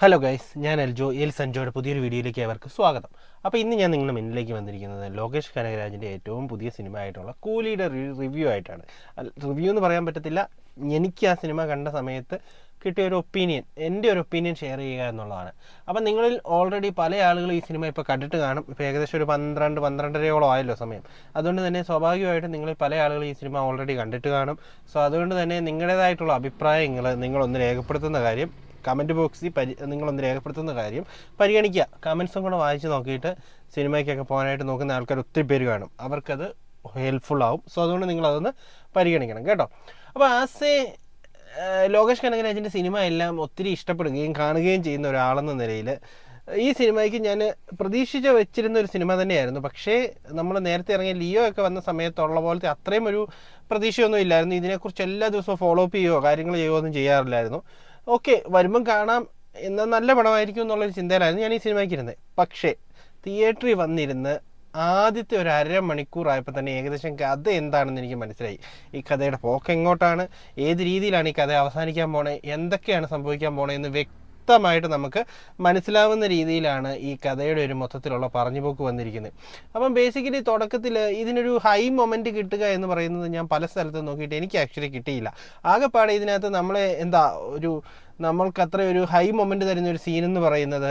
Hello guys ഞാൻ Aljo L സഞ്ജോയുടെ പുതിയൊരു വീഡിയോയിലേക്ക് അവർക്ക് സ്വാഗതം. അപ്പോൾ ഇന്ന് ഞാൻ നിങ്ങളുടെ മുന്നിലേക്ക് വന്നിരിക്കുന്നത് ലോകേഷ് കനകരാജിന്റെ ഏറ്റവും പുതിയ സിനിമ ആയിട്ടുള്ള കൂലിയുടെ റിവ്യൂ ആയിട്ടാണ്. റിവ്യൂ എന്ന് പറയാൻ പറ്റത്തില്ല. എനിക്ക് ആ സിനിമ കണ്ട സമയത്ത് കിട്ടിയ ഒരു ഒപ്പീനിയൻ എന്റെ ഒരു ഒപ്പീനിയൻ ഷെയർ ചെയ്യുക എന്നുള്ളതാണ്. അപ്പം നിങ്ങളിൽ ഓൾറെഡി പല ആളുകളും ഈ സിനിമ ഇപ്പോൾ കണ്ടിട്ട് കാണും. ഇപ്പോൾ ഏകദേശം ഒരു പന്ത്രണ്ട് പന്ത്രണ്ടരയോളം ആയല്ലോ സമയം. അതുകൊണ്ട് തന്നെ സ്വാഭാവികമായിട്ടും നിങ്ങളിൽ പല ആളുകളും ഈ സിനിമ ഓൾറെഡി കണ്ടിട്ട് കാണും. സോ അതുകൊണ്ട് തന്നെ നിങ്ങളുടേതായിട്ടുള്ള അഭിപ്രായങ്ങൾ നിങ്ങളൊന്ന് രേഖപ്പെടുത്തുന്ന കാര്യം കമന്റ് ബോക്സിൽ പരി നിങ്ങളൊന്ന് രേഖപ്പെടുത്തുന്ന കാര്യം പരിഗണിക്കുക. കമൻസും കൂടെ വായിച്ച് നോക്കിയിട്ട് സിനിമയ്ക്കൊക്കെ പോകാനായിട്ട് നോക്കുന്ന ആൾക്കാർ ഒത്തിരി പേര് കാണും. അവർക്കത് ഹെൽപ്ഫുൾ ആവും. സോ അതുകൊണ്ട് നിങ്ങളതൊന്ന് പരിഗണിക്കണം കേട്ടോ. അപ്പോൾ ആസ് എ ലോകേഷ് കനകരാജിന്റെ സിനിമ എല്ലാം ഒത്തിരി ഇഷ്ടപ്പെടുകയും കാണുകയും ചെയ്യുന്ന ഒരാളെന്ന നിലയിൽ ഈ സിനിമയ്ക്ക് ഞാൻ പ്രതീക്ഷിച്ച് വെച്ചിരുന്ന ഒരു സിനിമ തന്നെയായിരുന്നു. പക്ഷേ നമ്മൾ നേരത്തെ ഇറങ്ങിയ ലിയോ ഒക്കെ വന്ന സമയത്തുള്ള പോലത്തെ അത്രയും ഒരു പ്രതീക്ഷയൊന്നും ഇല്ലായിരുന്നു. ഇതിനെക്കുറിച്ച് എല്ലാ ദിവസവും ഫോളോ അപ്പ് ചെയ്യുകയോ കാര്യങ്ങൾ ചെയ്യുകയോ ഒന്നും ചെയ്യാറില്ലായിരുന്നു. ഓക്കെ വരുമ്പം കാണാം. എന്ന നല്ല പടമായിരിക്കും എന്നുള്ളൊരു ചിന്തയിലായിരുന്നു ഞാൻ ഈ സിനിമയ്ക്ക് ഇരുന്നത്. പക്ഷേ തിയേറ്ററിൽ വന്നിരുന്ന് ആദ്യത്തെ ഒരു അരമണിക്കൂർ ആയപ്പോൾ തന്നെ ഏകദേശം കഥ എന്താണെന്ന് എനിക്ക് മനസ്സിലായി. ഈ കഥയുടെ പോക്ക് എങ്ങോട്ടാണ്? ഏത് രീതിയിലാണ് ഈ കഥ അവസാനിക്കാൻ പോണേ? എന്തൊക്കെയാണ് സംഭവിക്കാൻ പോണേ എന്ന് വ്യക്തമായിട്ട് നമുക്ക് മനസ്സിലാവുന്ന രീതിയിലാണ് ഈ കഥയുടെ ഒരു മൊത്തത്തിലുള്ള പറഞ്ഞുപോക്ക് വന്നിരിക്കുന്നത്. അപ്പം ബേസിക്കലി തുടക്കത്തിൽ ഇതിനൊരു ഹൈ മൊമെന്റ് കിട്ടുക എന്ന് പറയുന്നത് ഞാൻ പല സ്ഥലത്തും നോക്കിയിട്ട് എനിക്ക് ആക്ച്വലി കിട്ടിയില്ല. ആകെപ്പാടെ ഇതിനകത്ത് നമ്മളെ എന്താ ഒരു നമ്മൾക്ക് അത്ര ഒരു ഹൈ മൊമെന്റ് തരുന്ന ഒരു സീൻ എന്ന് പറയുന്നത്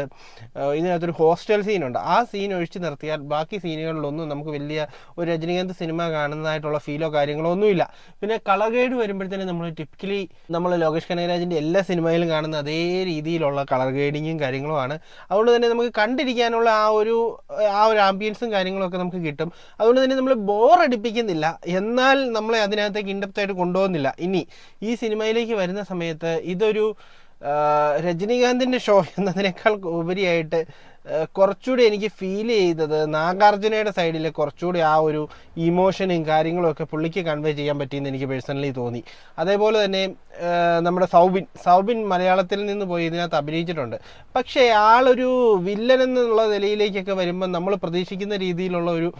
ഇതിനകത്തൊരു ഹോസ്റ്റൽ സീനുണ്ട് ആ സീൻ ഒഴിച്ചു നിർത്തിയാൽ ബാക്കി സീനുകളിലൊന്നും നമുക്ക് വലിയ ഒരു രജനീകാന്ത് സിനിമ കാണുന്നതായിട്ടുള്ള ഫീലോ കാര്യങ്ങളോ ഒന്നുമില്ല. പിന്നെ കളർ ഗ്രേഡ് വരുമ്പോഴത്തേനും നമ്മൾ ടിപ്പിക്കലി നമ്മൾ ലോകേഷ് കനകരാജിന്റെ എല്ലാ സിനിമയിലും കാണുന്ന അതേ രീതിയിലുള്ള കളർ ഗ്രേഡിങ്ങും കാര്യങ്ങളുമാണ് അതുകൊണ്ട് തന്നെ നമുക്ക് കണ്ടിരിക്കാനുള്ള ആ ഒരു ആ ഒരു ആംബിയൻസും കാര്യങ്ങളൊക്കെ നമുക്ക് കിട്ടും. അതുകൊണ്ട് തന്നെ നമ്മൾ ബോർ അടിപ്പിക്കുന്നില്ല. എന്നാൽ നമ്മളെ അതിനകത്തേക്ക് ഇൻഡപ്റ്റായിട്ട് കൊണ്ടുപോകുന്നില്ല. ഇനി ഈ സിനിമയിലേക്ക് വരുന്ന സമയത്ത് ഇതൊരു രജനീകാന്തിന്റെ ഷോ എന്നതിനേക്കാൾ ഉപരിയായിട്ട് കുറച്ചുകൂടി എനിക്ക് ഫീൽ ചെയ്തത് നാഗാർജുനയുടെ സൈഡിൽ കുറച്ചുകൂടി ആ ഒരു ഇമോഷനും കാര്യങ്ങളും ഒക്കെ പുള്ളിക്ക് കൺവേ ചെയ്യാൻ പറ്റിയെന്ന് എനിക്ക് പേഴ്സണലി തോന്നി. അതേപോലെ തന്നെ നമ്മുടെ സൗബിൻ സൗബിൻ മലയാളത്തിൽ നിന്ന് പോയി ഇതിനകത്ത് അഭിനയിച്ചിട്ടുണ്ട്. പക്ഷേ ആളൊരു വില്ലൻ എന്നുള്ള നിലയിലേക്കൊക്കെ വരുമ്പോൾ നമ്മൾ പ്രതീക്ഷിക്കുന്ന രീതിയിലുള്ള ഒരു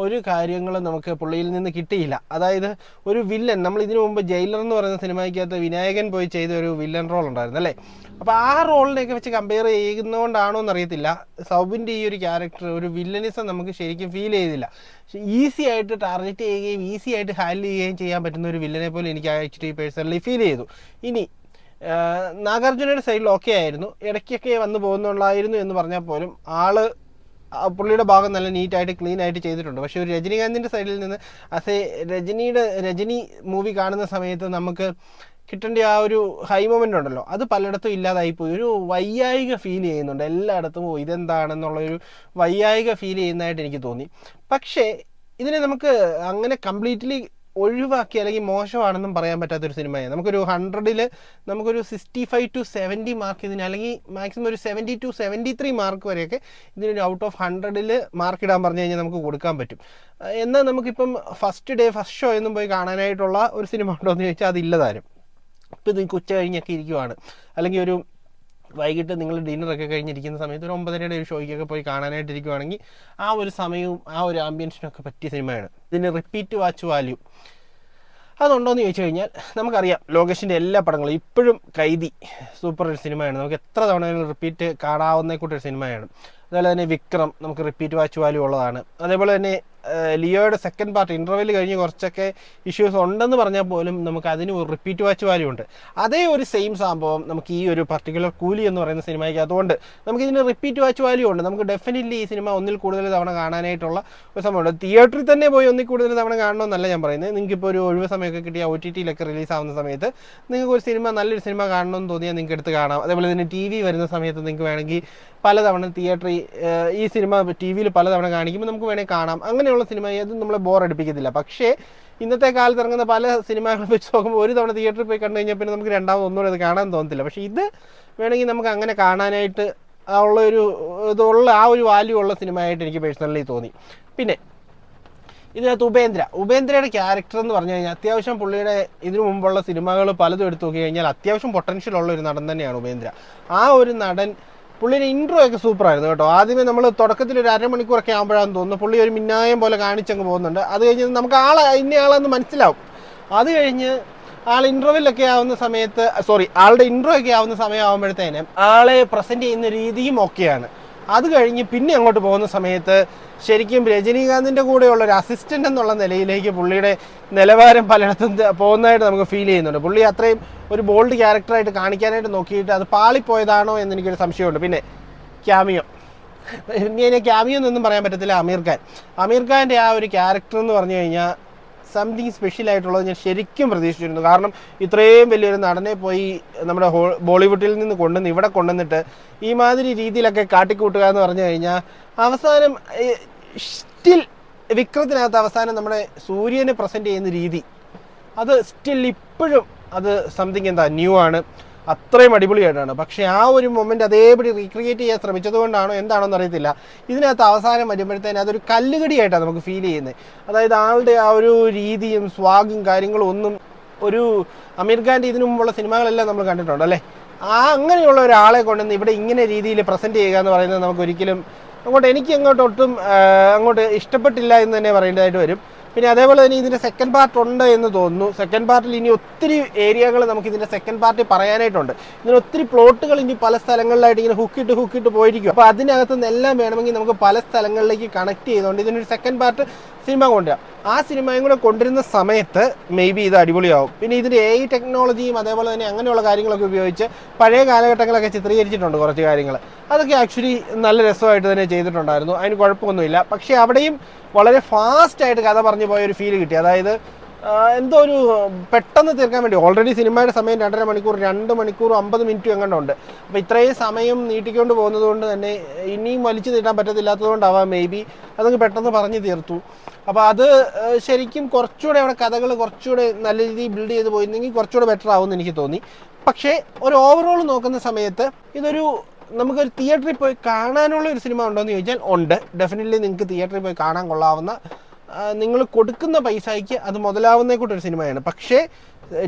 ഒരു കാര്യങ്ങളും നമുക്ക് പുള്ളിയിൽ നിന്ന് കിട്ടിയില്ല. അതായത് ഒരു വില്ലൻ നമ്മൾ ഇതിനു മുമ്പ് ജയിലർ എന്ന് പറയുന്ന സിനിമയ്ക്കകത്ത് വിനായകൻ പോയി ചെയ്ത ഒരു വില്ലൻ റോൾ ഉണ്ടായിരുന്നു അല്ലേ? അപ്പോൾ ആ റോളിനെയൊക്കെ വെച്ച് കമ്പയർ ചെയ്യുന്നതുകൊണ്ടാണോ എന്നറിയത്തില്ല. സൗബിന്റെ ഈ ഒരു ക്യാരക്ടർ ഒരു വില്ലനിസം നമുക്ക് ശരിക്കും ഫീൽ ചെയ്തില്ല. ഈസി ആയിട്ട് ടാർഗറ്റ് ചെയ്യുകയും ഈസി ആയിട്ട് ഹാൻഡിൽ ചെയ്യുകയും ചെയ്യാൻ പറ്റുന്ന ഒരു വില്ലനെ പോലെ എനിക്ക് ആക്ച്വലി പേഴ്സണലി ഫീൽ ചെയ്തു. ഇനി നാഗാർജുനയുടെ സൈഡിൽ ഓക്കെ ആയിരുന്നു. ഇടയ്ക്കൊക്കെ വന്നു പോകുന്നുള്ളായിരുന്നു എന്ന് പറഞ്ഞാൽ പോലും ആൾ പുള്ളിയുടെ ഭാഗം നല്ല നീറ്റായിട്ട് ക്ലീൻ ആയിട്ട് ചെയ്തിട്ടുണ്ട്. പക്ഷേ ഒരു രജനീകാന്തിന്റെ സൈഡിൽ നിന്ന് എ രജനിയുടെ രജനി മൂവി കാണുന്ന സമയത്ത് നമുക്ക് കിട്ടേണ്ട ആ ഒരു ഹൈ മൊമെന്റ് ഉണ്ടല്ലോ. അത് പലയിടത്തും ഇല്ലാതായി പോയി. ഒരു വൈയായിക ഫീൽ ചെയ്യുന്നുണ്ട്. എല്ലായിടത്തും ഓ ഇതെന്താണെന്നുള്ളൊരു വൈയായിക ഫീൽ ചെയ്യുന്നതായിട്ട് എനിക്ക് തോന്നി. പക്ഷേ ഇതിനെ നമുക്ക് അങ്ങനെ കംപ്ലീറ്റ്ലി ഒഴിവാക്കി അല്ലെങ്കിൽ മോശമാണെന്നും പറയാൻ പറ്റാത്തൊരു സിനിമയാണ്. നമുക്കൊരു ഹൺഡ്രഡിൽ നമുക്കൊരു sixty five to seventy mark ഇതിന് അല്ലെങ്കിൽ മാക്സിമം ഒരു seventy to seventy three mark വരെയൊക്കെ ഇതിനൊരു ഔട്ട് ഓഫ് ഹൺഡ്രഡിൽ മാർക്ക് ഇടാൻ പറഞ്ഞു കഴിഞ്ഞാൽ നമുക്ക് കൊടുക്കാൻ പറ്റും. എന്നാൽ നമുക്കിപ്പം ഫസ്റ്റ് ഡേ ഫസ്റ്റ് ഷോ എന്നും പോയി കാണാനായിട്ടുള്ള ഒരു സിനിമ ഉണ്ടോ എന്ന് ചോദിച്ചാൽ അതില്ല ഇപ്പം ഇത് ഉച്ച കഴിഞ്ഞൊക്കെ ഇരിക്കുവാണ്. അല്ലെങ്കിൽ ഒരു വൈകിട്ട് നിങ്ങൾ ഡിന്നറൊക്കെ കഴിഞ്ഞിരിക്കുന്ന സമയത്ത് ഒരു ഒമ്പതരയുടെ ഒരു ഷോയ്ക്കൊക്കെ പോയി കാണാനായിട്ടിരിക്കുവാണെങ്കിൽ ആ ഒരു സമയവും ആ ഒരു ആംബിയൻസിനൊക്കെ പറ്റിയ സിനിമയാണ്. ഇതിന് റിപ്പീറ്റ് വാച്ച് വാല്യൂ അതുണ്ടോയെന്ന് ചോദിച്ചു കഴിഞ്ഞാൽ നമുക്കറിയാം ലോകേഷിന്റെ എല്ലാ പടങ്ങളും ഇപ്പോഴും കൈതി സൂപ്പർ ഒരു സിനിമയാണ്. നമുക്ക് എത്ര തവണ റിപ്പീറ്റ് കാണാവുന്ന കൂട്ടൊരു സിനിമയാണ്. അതുപോലെ തന്നെ വിക്രം നമുക്ക് റിപ്പീറ്റ് വാച്ച് വാല്യൂ ഉള്ളതാണ്. അതേപോലെ തന്നെ ലിയോയുടെ സെക്കൻഡ് പാർട്ട് ഇന്റർവെൽ കഴിഞ്ഞ് കുറച്ചൊക്കെ ഇഷ്യൂസ് ഉണ്ടെന്ന് പറഞ്ഞാൽ പോലും നമുക്ക് അതിന് ഒരു റിപ്പീറ്റ് വാച്ച് വാല്യൂ ഉണ്ട്. അതേ ഒരു സെയിം സംഭവം നമുക്ക് ഈ ഒരു പർട്ടിക്കുലർ കൂലി എന്ന് പറയുന്ന സിനിമയ്ക്ക് അതുകൊണ്ട് നമുക്ക് ഇതിന് റിപ്പീറ്റ് വാച്ച് വാല്യൂ ഉണ്ട്. നമുക്ക് ഡെഫിനറ്റ്ലി ഈ സിനിമ ഒന്നിൽ കൂടുതൽ തവണ കാണാനായിട്ടുള്ള ഒരു സംഭവമുണ്ട്. തിയേറ്ററിൽ തന്നെ പോയി ഒന്നിൽ കൂടുതൽ തവണ കാണണമെന്നല്ല ഞാൻ പറയുന്നത്. നിങ്ങൾക്ക് ഇപ്പോൾ ഒരു ഒഴിവ് സമയമൊക്കെ കിട്ടിയ ഒ ടി ടിയിലൊക്കെ റിലീസ് ആവുന്ന സമയത്ത് നിങ്ങൾക്ക് ഒരു സിനിമ നല്ലൊരു സിനിമ കാണണമെന്ന് തോന്നിയാൽ നിങ്ങൾക്ക് എടുത്ത് കാണാം. അതേപോലെ തന്നെ ടി വി വരുന്ന സമയത്ത് നിങ്ങൾക്ക് വേണമെങ്കിൽ പലതവണ തിയേറ്ററിൽ ഈ സിനിമ ടി വിയിൽ പലതവണ കാണിക്കുമ്പോൾ നമുക്ക് വേണമെങ്കിൽ കാണാം. അങ്ങനെയുള്ള സിനിമ ഏതും നമ്മളെ ബോർ അടിപ്പിക്കത്തില്ല. പക്ഷേ ഇന്നത്തെ കാലത്ത് ഇറങ്ങുന്ന പല സിനിമകളും വെച്ച് നോക്കുമ്പോൾ ഒരു തവണ തിയേറ്ററിൽ പോയി കണ്ടു കഴിഞ്ഞാൽ പിന്നെ നമുക്ക് രണ്ടാമത് ഒന്നുകൂടെ അത് കാണാൻ തോന്നത്തില്ല. പക്ഷേ ഇത് വേണമെങ്കിൽ നമുക്ക് അങ്ങനെ കാണാനായിട്ട് ഉള്ള ഒരു ഇതുള്ള ആ ഒരു വാല്യൂ ഉള്ള സിനിമയായിട്ട് എനിക്ക് പേഴ്സണലി തോന്നി. പിന്നെ ഇതിനകത്ത് ഉപേന്ദ്ര. ഉപേന്ദ്രയുടെ ക്യാരക്ടർ എന്ന് പറഞ്ഞു കഴിഞ്ഞാൽ അത്യാവശ്യം പുള്ളിയുടെ ഇതിനു മുമ്പുള്ള സിനിമകൾ പലതും എടുത്തു നോക്കി കഴിഞ്ഞാൽ അത്യാവശ്യം പൊട്ടൻഷ്യൽ ഉള്ള ഒരു നടൻ തന്നെയാണ് ഉപേന്ദ്ര. ആ ഒരു നടൻ പുള്ളിയുടെ ഇൻട്രോ ഒക്കെ സൂപ്പറായിരുന്നു കേട്ടോ. ആദ്യമേ നമ്മൾ തുടക്കത്തിൽ ഒരു അരമണിക്കൂറൊക്കെ ആകുമ്പോഴാണെന്ന് തോന്നുന്നു. പുള്ളി ഒരു മിന്നായം പോലെ കാണിച്ചങ്ങ് പോകുന്നുണ്ട്. അത് കഴിഞ്ഞ് നമുക്ക് ആളെ ഇന്ന ആളെന്ന് മനസ്സിലാവും. അത് കഴിഞ്ഞ് ആൾ ഇന്റർവ്യൂലൊക്കെ ആവുന്ന സമയത്ത് സോറി ആളുടെ ഇൻട്രോ ഒക്കെ ആവുന്ന സമയമാകുമ്പോഴത്തേനും ആളെ പ്രസന്റ് ചെയ്യുന്ന രീതിയും ഓക്കെയാണ് അത് കഴിഞ്ഞ് പിന്നെ അങ്ങോട്ട് പോകുന്ന സമയത്ത് ശരിക്കും രജനീകാന്തിന്റെ കൂടെയുള്ള ഒരു അസിസ്റ്റന്റ് എന്നുള്ള നിലയിലേക്ക് പുള്ളിയുടെ നിലവാരം പലയിടത്തും പോകുന്നതായിട്ട് നമുക്ക് ഫീൽ ചെയ്യുന്നുണ്ട്. പുള്ളി അത്രയും ഒരു ബോൾഡ് ക്യാരക്ടറായിട്ട് കാണിക്കാനായിട്ട് നോക്കിയിട്ട് അത് പാളിപ്പോയതാണോ എന്ന് എനിക്കൊരു സംശയമുണ്ട്. പിന്നെ ക്യാമിയോ ഇനി അതിനെ ക്യാമിയോ എന്നൊന്നും പറയാൻ പറ്റത്തില്ല അമീർ ഖാൻ. അമീർ ഖാന്റെ ആ ഒരു ക്യാരക്ടർ എന്ന് പറഞ്ഞു കഴിഞ്ഞാൽ സംതിങ് സ്പെഷ്യൽ ആയിട്ടുള്ളത് ഞാൻ ശരിക്കും പ്രതീക്ഷിച്ചിരുന്നു. കാരണം ഇത്രയും വലിയൊരു നടനെ പോയി നമ്മുടെ ബോളിവുഡിൽ നിന്ന് കൊണ്ടുവന്ന് ഇവിടെ കൊണ്ടുവന്നിട്ട് ഈ മാതിരി രീതിയിലൊക്കെ കാട്ടിക്കൂട്ടുക എന്ന് പറഞ്ഞു കഴിഞ്ഞാൽ അവസാനം സ്റ്റിൽ വിക്രത്തിനകത്ത് അവസാനം നമ്മുടെ സൂര്യനെ പ്രസന്റ് ചെയ്യുന്ന രീതി അത് സ്റ്റിൽ ഇപ്പോഴും അത് സംതിങ് എന്താ ന്യൂ ആണ്. അത്രയും അടിപൊളിയായിട്ടാണ്. പക്ഷേ ആ ഒരു മൊമെന്റ് അതേപടി റീക്രിയേറ്റ് ചെയ്യാൻ ശ്രമിച്ചത് കൊണ്ടാണോ എന്താണോന്ന് അറിയത്തില്ല. ഇതിനകത്ത് അവസാനം വരുമ്പോഴത്തേന് അതൊരു കല്ലുകടിയായിട്ടാണ് നമുക്ക് ഫീൽ ചെയ്യുന്നത്. അതായത് ആളുടെ ആ ഒരു രീതിയും സ്വാഗും കാര്യങ്ങളും ഒന്നും ഒരു അമീർ ഖാന്റെ ഇതിനു മുമ്പുള്ള സിനിമകളെല്ലാം നമ്മൾ കണ്ടിട്ടുണ്ട് അല്ലേ? ആ അങ്ങനെയുള്ള ഒരാളെ കൊണ്ടുവന്ന് ഇവിടെ ഇങ്ങനെ രീതിയിൽ പ്രസന്റ് ചെയ്യുക എന്ന് പറയുന്നത് നമുക്ക് ഒരിക്കലും അങ്ങോട്ട് എനിക്ക് അങ്ങോട്ട് ഒട്ടും അങ്ങോട്ട് ഇഷ്ടപ്പെട്ടില്ല എന്ന് തന്നെ പറയേണ്ടതായിട്ട് വരും. പിന്നെ അതേപോലെ തന്നെ ഇതിന്റെ സെക്കൻഡ് പാർട്ട് ഉണ്ട് എന്ന് തോന്നുന്നു. സെക്കൻഡ് പാർട്ടിൽ ഇനി ഒത്തിരി ഏരിയകൾ നമുക്ക് ഇതിന്റെ സെക്കൻഡ് പാർട്ടി പറയാനായിട്ടുണ്ട്. ഇതിന് ഒത്തിരി പ്ലോട്ടുകൾ ഇനി പല സ്ഥലങ്ങളിലായിട്ട് ഇങ്ങനെ ഹുക്കിട്ട് ഹുക്കിട്ട് പോയിരിക്കും. അപ്പോൾ അതിനകത്ത് നിന്നെല്ലാം വേണമെങ്കിൽ നമുക്ക് പല സ്ഥലങ്ങളിലേക്ക് കണക്ട് ചെയ്തുകൊണ്ട് ഇതിനൊരു സെക്കൻഡ് പാർട്ട് സിനിമ കൊണ്ടുവരാം ആ സിനിമയും കൂടെ കൊണ്ടുവരുന്ന സമയത്ത് മേ ബി ഇത് അടിപൊളിയാവും. പിന്നെ ഇതിന്റെ എ ടെക്നോളജിയും അതേപോലെ തന്നെ അങ്ങനെയുള്ള കാര്യങ്ങളൊക്കെ ഉപയോഗിച്ച് പഴയ കാലഘട്ടങ്ങളൊക്കെ ചിത്രീകരിച്ചിട്ടുണ്ട് കുറച്ച് കാര്യങ്ങൾ അതൊക്കെ ആക്ച്വലി നല്ല രസമായിട്ട് തന്നെ ചെയ്തിട്ടുണ്ടായിരുന്നു. അതിന് കുഴപ്പമൊന്നുമില്ല. പക്ഷേ അവിടെയും വളരെ ഫാസ്റ്റ് ആയിട്ട് കഥ പറഞ്ഞു പോയ ഒരു ഫീൽ കിട്ടി. അതായത് എന്തോ ഒരു പെട്ടെന്ന് തീർക്കാൻ വേണ്ടി. ഓൾറെഡി സിനിമയുടെ സമയം രണ്ടര മണിക്കൂർ രണ്ട് മണിക്കൂർ അമ്പത് മിനിറ്റും എങ്ങാണ്ടുണ്ട് അപ്പോൾ ഇത്രയും സമയം നീട്ടിക്കൊണ്ട് പോകുന്നത് കൊണ്ട് തന്നെ ഇനിയും വലിച്ചു നീട്ടാൻ പറ്റത്തില്ലാത്തതുകൊണ്ടാവാം മേ ബി അതങ്ങ് പെട്ടെന്ന് പറഞ്ഞു തീർത്തു. അപ്പോൾ അത് ശരിക്കും കുറച്ചുകൂടെ അവിടെ കഥകൾ കുറച്ചുകൂടെ നല്ല രീതിയിൽ ബിൽഡ് ചെയ്ത് പോയിരുന്നെങ്കിൽ കുറച്ചുകൂടെ ബെറ്റർ ആവുമെന്ന് എനിക്ക് തോന്നി. പക്ഷേ ഒരു ഓവറോൾ നോക്കുന്ന സമയത്ത് ഇതൊരു നമുക്കൊരു തിയേറ്ററിൽ പോയി കാണാനുള്ള ഒരു സിനിമ ഉണ്ടോ എന്ന് ചോദിച്ചാൽ ഉണ്ട്. ഡെഫിനറ്റ്ലി നിങ്ങൾക്ക് തിയേറ്ററിൽ പോയി കാണാൻ കൊള്ളാവുന്ന നിങ്ങൾ കൊടുക്കുന്ന പൈസയ്ക്ക് അത് മുതലാവുന്നേ കൂട്ടൊരു സിനിമയാണ്. പക്ഷേ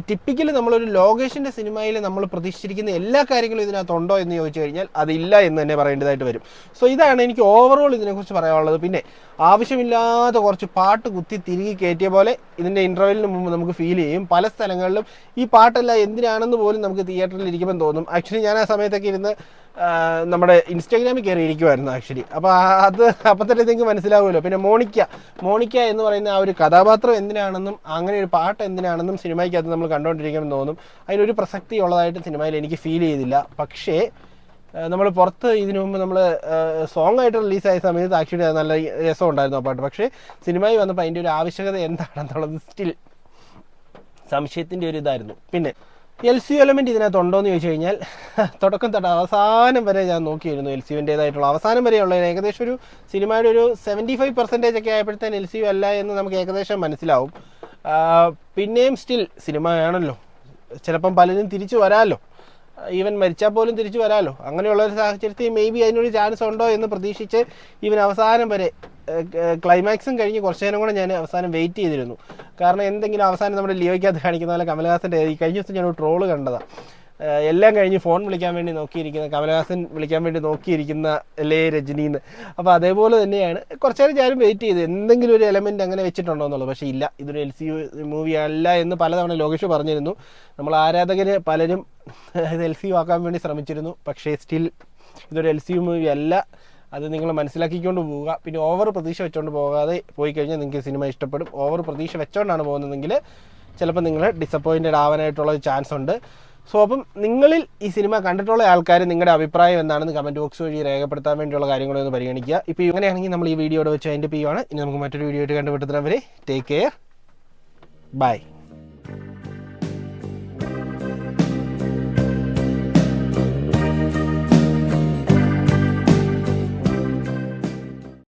ടിപ്പിക്കലി നമ്മളൊരു ലോകേഷിന്റെ സിനിമയിൽ നമ്മൾ പ്രതീക്ഷിച്ചിരിക്കുന്ന എല്ലാ കാര്യങ്ങളും ഇതിനകത്തുണ്ടോ എന്ന് ചോദിച്ചു കഴിഞ്ഞാൽ അതില്ല എന്ന് തന്നെ പറയേണ്ടതായിട്ട് വരും. സോ ഇതാണ് എനിക്ക് ഓവറോൾ ഇതിനെക്കുറിച്ച് പറയാനുള്ളത്. പിന്നെ ആവശ്യമില്ലാത്ത കുറച്ച് പാട്ട് കുത്തി തിരികെ കയറ്റിയ പോലെ ഇതിന്റെ ഇന്റർവെല്ലിന് മുമ്പ് നമുക്ക് ഫീൽ ചെയ്യും. പല സ്ഥലങ്ങളിലും ഈ പാട്ടല്ല എന്തിനാണെന്ന് പോലും നമുക്ക് തിയേറ്ററിൽ ഇരിക്കുമ്പോൾ തോന്നും. ആക്ച്വലി ഞാൻ ആ സമയത്തൊക്കെ ഇരുന്ന് നമ്മുടെ ഇൻസ്റ്റാഗ്രാമിൽ കയറി ഇരിക്കുമായിരുന്നു ആക്ച്വലി അപ്പോൾ അത് അപ്പം തന്നെ നിങ്ങൾക്ക് മനസ്സിലാവുമല്ലോ. പിന്നെ മോണിക്ക മോണിക്ക എന്ന് പറയുന്ന ആ ഒരു കഥാപാത്രം എന്തിനാണെന്നും അങ്ങനെ ഒരു പാട്ട് എന്തിനാണെന്നും സിനിമയ്ക്കകത്ത് നമ്മൾ കണ്ടുകൊണ്ടിരിക്കുമെന്ന് തോന്നും. അതിനൊരു പ്രസക്തി ഉള്ളതായിട്ട് സിനിമയിൽ എനിക്ക് ഫീൽ ചെയ്തില്ല. പക്ഷേ നമ്മൾ പുറത്ത് ഇതിനു മുമ്പ് നമ്മൾ സോങ് ആയിട്ട് റിലീസായ സമയത്ത് ആക്ച്വലി നല്ല രസം ഉണ്ടായിരുന്നു ആ പാട്ട്. പക്ഷേ സിനിമയിൽ വന്നപ്പോൾ അതിന്റെ ഒരു ആവശ്യകത എന്താണെന്നുള്ളത് സ്റ്റിൽ സംശയത്തിന്റെ ഒരു ഇതായിരുന്നു. പിന്നെ എൽ സി എലമെന്റ് ഇതിനകത്ത് ഉണ്ടോ എന്ന് ചോദിച്ചു കഴിഞ്ഞാൽ തുടക്കം തൊട്ട് അവസാനം വരെ ഞാൻ നോക്കിയിരുന്നു എൽ സി സിയുന്റേതായിട്ടുള്ള അവസാനം വരെ വരെയുള്ള ഏകദേശം ഒരു സിനിമയുടെ ഒരു സെവന്റി ഫൈവ് പെർസെന്റേജ് ഒക്കെ ആയപ്പോഴത്തേന് എൽ സി യു അല്ല എന്ന് നമുക്ക് ഏകദേശം മനസ്സിലാവും. പിന്നെയും സ്റ്റിൽ സിനിമയാണല്ലോ. ചിലപ്പം പലരും തിരിച്ചു വരാമല്ലോ ഈവൻ മരിച്ചാൽ പോലും തിരിച്ചു വരാമല്ലോ അങ്ങനെയുള്ള ഒരു സാഹചര്യത്തിൽ മേ ബി അതിനൊരു ചാൻസ് ഉണ്ടോ എന്ന് പ്രതീക്ഷിച്ച് ഈവൻ അവസാനം വരെ ക്ലൈമാക്സും കഴിഞ്ഞ് കുറച്ച് നേരം കൂടെ ഞാൻ അവസാനം വെയിറ്റ് ചെയ്തിരുന്നു. കാരണം എന്തെങ്കിലും അവസാനം നമ്മുടെ ലിയോയ്ക്കകത്ത് കാണിക്കുന്ന പോലെ കമലഹാസന്റെ ഈ കഴിഞ്ഞ ദിവസം ഞാൻ ഒരു ട്രോൾ കണ്ടതാണ് എല്ലാം കഴിഞ്ഞ് ഫോൺ വിളിക്കാൻ വേണ്ടി നോക്കിയിരിക്കുന്ന കമലഹാസൻ വിളിക്കാൻ വേണ്ടി നോക്കിയിരിക്കുന്ന അല്ലേ എന്ന്. അപ്പോൾ അതേപോലെ തന്നെയാണ് കുറച്ച് നേരം ഞാനും വെയിറ്റ് ചെയ്ത് എന്തെങ്കിലും ഒരു എലമെന്റ് അങ്ങനെ വെച്ചിട്ടുണ്ടോ എന്നുള്ളത്. പക്ഷേ ഇല്ല ഇതൊരു എൽ സി മൂവി അല്ല എന്ന് പലതവണ ലോകേഷ് പറഞ്ഞിരുന്നു. നമ്മൾ ആരാധകർ പലരും ഇത് എൽ സി ആക്കാൻ വേണ്ടി ശ്രമിച്ചിരുന്നു. പക്ഷേ സ്റ്റിൽ ഇതൊരു എൽ സി മൂവി അല്ല. അത് നിങ്ങൾ മനസ്സിലാക്കിക്കൊണ്ട് പോവുക. പിന്നെ ഓവർ പ്രതീക്ഷ വെച്ചുകൊണ്ട് പോകാതെ പോയി കഴിഞ്ഞാൽ നിങ്ങൾക്ക് സിനിമ ഇഷ്ടപ്പെടും. ഓവർ പ്രതീക്ഷ വെച്ചുകൊണ്ടാണ് പോകുന്നതെങ്കിൽ ചിലപ്പോൾ നിങ്ങൾ ഡിസപ്പോയിന്റഡ് ആവാനായിട്ടുള്ള ഒരു ചാൻസ് ഉണ്ട്. സോ അപ്പം നിങ്ങളിൽ ഈ സിനിമ കണ്ടിട്ടുള്ള ആൾക്കാർ നിങ്ങളുടെ അഭിപ്രായം എന്താണെന്ന് കമന്റ് ബോക്സ് വഴി രേഖപ്പെടുത്താൻ വേണ്ടിയുള്ള കാര്യങ്ങളൊന്ന് പരിഗണിക്കുക. ഇപ്പോൾ ഇങ്ങനെയാണെങ്കിൽ നമ്മൾ ഈ വീഡിയോയുടെ വെച്ച് അതിന്റെ പി ഇനി നമുക്ക് മറ്റൊരു വീഡിയോ ആയിട്ട് കണ്ടുപിടുത്തുന്നവരെ ടേക്ക് കെയർ ബൈ